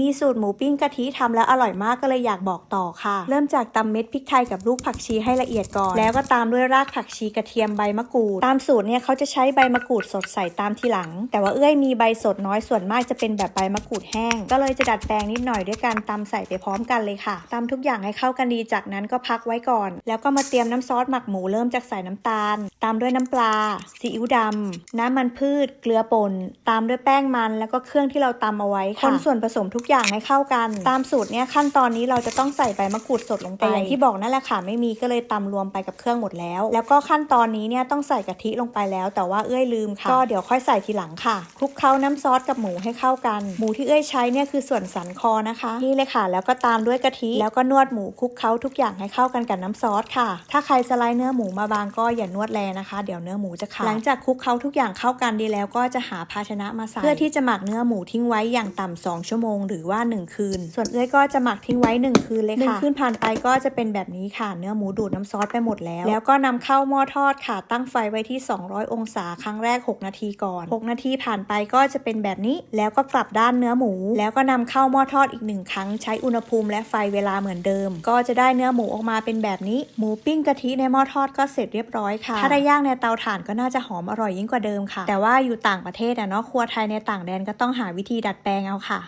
มีสูตรหมูปิ้งกะทิทำแล้วอร่อยมากก็เลยอยากบอกต่อค่ะ เริ่มจากตำเม็ดพริกไทยกับลูกผักชีให้ละเอียดก่อน แล้วก็ตามด้วยรากผักชีกระเทียมใบมะกรูด ตามสูตรเนี่ยเขาจะใช้ใบมะกรูดสดใส่ตามทีหลัง แต่ว่าเอ้ยมีใบสดน้อยส่วนมากจะเป็นแบบใบมะกรูดแห้ง ก็เลยจะดัดแปลงนิดหน่อยด้วยการตำใส่ไปพร้อมกันเลยค่ะตำทุกอย่างให้เข้ากันดีจากนั้นก็พักไว้ก่อน แล้วก็มาเตรียมน้ำซอสหมักหมูเริ่มจากใส่น้ำตาล ตามด้วยน้ำปลาซีอิ๊วดำน้ำมันพืช เกลือป่นตามด้วยแป้งมัน แล้วก็เครื่องที่เราตำเอาไว้คนส่วนผสมทุกอย่างให้เข้ากัน ตามสูตรเนี่ยขั้นตอนนี้เราจะต้องใส่ใบมะกรูดสดลงไปอย่างที่บอกนั่นแหละค่ะไม่มีก็เลยตำรวมไปกับเครื่องหมดแล้ว แล้วก็ขั้นตอนนี้เนี่ยต้องใส่กะทิลงไปแล้ว แต่ว่าเอ้ยลืมค่ะก็เดี๋ยวค่อยใส่ทีหลังค่ะคลุกเคล้าน้ำซอสกับหมูให้เข้ากัน หมูที่เอ้ยใช้เนี่ยคือส่วนสันคอนะคะนี่เลยค่ะ แล้วก็ตามด้วยกะทิแล้วก็นวดหมูคลุกเคล้าทุกอย่างให้เข้ากันกับน้ำซอสค่ะ ถ้าใครสไลด์เนื้อหมูมาบางก็อย่านวดแรงนะคะ เดี๋ยวเนื้อหมูจะขาดหลังจากคลุกเคล้าทุกอย่างเข้ากันดีแล้วก็จะหาภาชนะมาใส่เพื่อที่จะหมักเนื้อหมูทิ้งไว้อย่างต่ำ2ชั่วโมงหรือว่า 1 คืน ส่วนเอ้ยก็จะหมักทิ้งไว้ 1 คืนเลยค่ะหนึ่งคืนผ่านไปก็จะเป็นแบบนี้ค่ะ เนื้อหมูดูดน้ำซอสไปหมดแล้ว แล้วก็นำเข้าหม้อทอดค่ะ ตั้งไฟไว้ที่ 200 องศาครั้งแรก 6 นาทีก่อน 6 นาทีผ่านไปก็จะเป็นแบบนี้ แล้วก็กลับด้านเนื้อหมู แล้วก็นำเข้าหม้อทอดอีกหนึ่งครั้งใช้อุณหภูมิและไฟเวลาเหมือนเดิม ก็จะได้เนื้อหมูออกมาเป็นแบบนี้ หมูปิ้งกะทิในหม้อทอดก็เสร็จเรียบร้อยค่ะ ถ้าได้ย่างในเตาถ่านก็น่าจะหอมอร่อยยิ่งกว่าเดิมค่ะ แต่ว่าอยู่ต่างประเทศอะเนาะครัวไทยในต่างแดนก็ต้องหาวิธีดัดแปลงเอาค่ะ